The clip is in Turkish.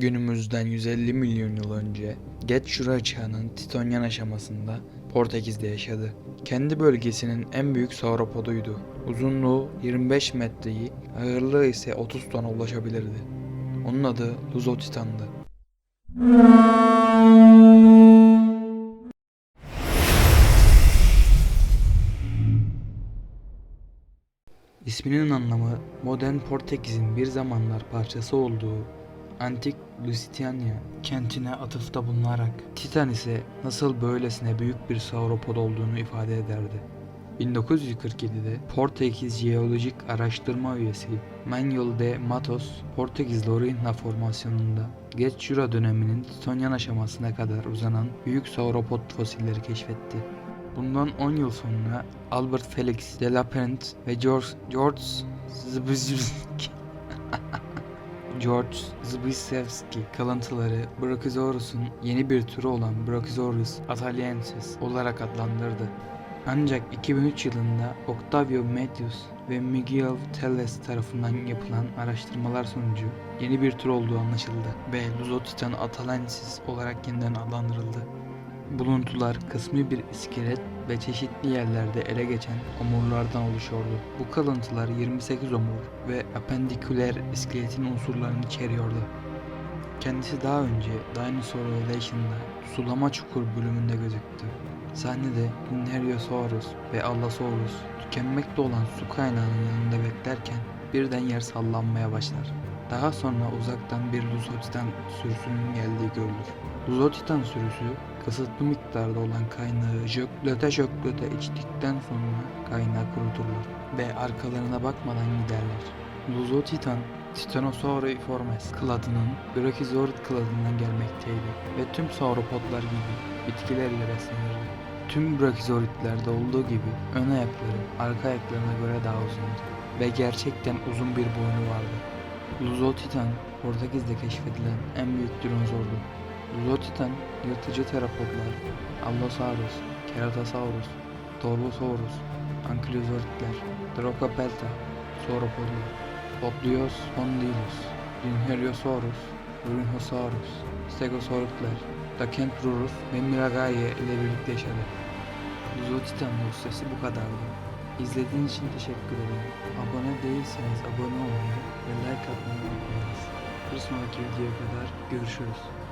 Günümüzden 150 milyon yıl önce Getşura çağının Titonyan aşamasında Portekiz'de yaşadı. Kendi bölgesinin en büyük sauropoduydu. Uzunluğu 25 metreyi, ağırlığı ise 30 tona ulaşabilirdi. Onun adı Luzotitan'dı. İsminin anlamı modern Portekiz'in bir zamanlar parçası olduğu antik Lusitania kentine atıfta bulunarak Titan ise nasıl böylesine büyük bir sauropod olduğunu ifade ederdi. 1947'de Portekiz Jeolojik Araştırma Üyesi Manuel de Matos, Portekiz Lorena formasyonunda Geç Jura döneminin Titonyan aşamasına kadar uzanan büyük sauropod fosilleri keşfetti. Bundan 10 yıl sonra Albert Felix de Lapierre ve George George Zbyszewski George Zbyszewski kalıntıları Brachiosaurus'un yeni bir türü olan Brachiosaurus ataliensis olarak adlandırdı. Ancak 2003 yılında Octavio Metius ve Miguel Telles tarafından yapılan araştırmalar sonucu yeni bir tür olduğu anlaşıldı ve Luzotitan atalensis olarak yeniden adlandırıldı. Buluntular kısmi bir iskelet ve çeşitli yerlerde ele geçen omurlardan oluşuyordu. Bu kalıntılar 28 omur ve apendiküler iskeletin unsurlarını içeriyordu. Kendisi daha önce Dinosaur Relation'da sulama çukur bölümünde gözüktü. Sahnede Inheriosaurus ve Allosaurus tükenmekte olan su kaynağının yanında beklerken birden yer sallanmaya başlar. Daha sonra uzaktan bir Luzotitan sürüsünün geldiği görülür. Luzotitan sürüsü kısıtlı miktarda olan kaynağı jöklöte jöklöte içtikten sonra kaynağı kuruturlar ve arkalarına bakmadan giderler. Luzotitan Titanosauriformes kıladının Brachiosaurus kıladından gelmekteydi ve tüm sauropodlar gibi bitkilerle beslenirdi. Tüm Brachiosauritlerde olduğu gibi ön ayakları arka ayaklarına göre daha uzundu ve gerçekten uzun bir boynu vardı. Luzotitan, Portekiz'de keşfedilen en büyük dinozordu. Luzotitan, yırtıcı teropodlar, Allosaurus, Keratosaurus, Torvosaurus, Ankylosauritler, Drocopelta, Sauropodlar, Poplios spondylus, Inheriosaurus, Rhinosaurus, Stegosauritler, Dakentrurus ve Miragaia ile birlikte yaşadı. Luzotitan dosyası bu kadardı. İzlediğiniz için teşekkür ederim. Abone değilseniz abone olmayı ve like atmayı unutmayınız. Bir sonraki videoya kadar görüşürüz.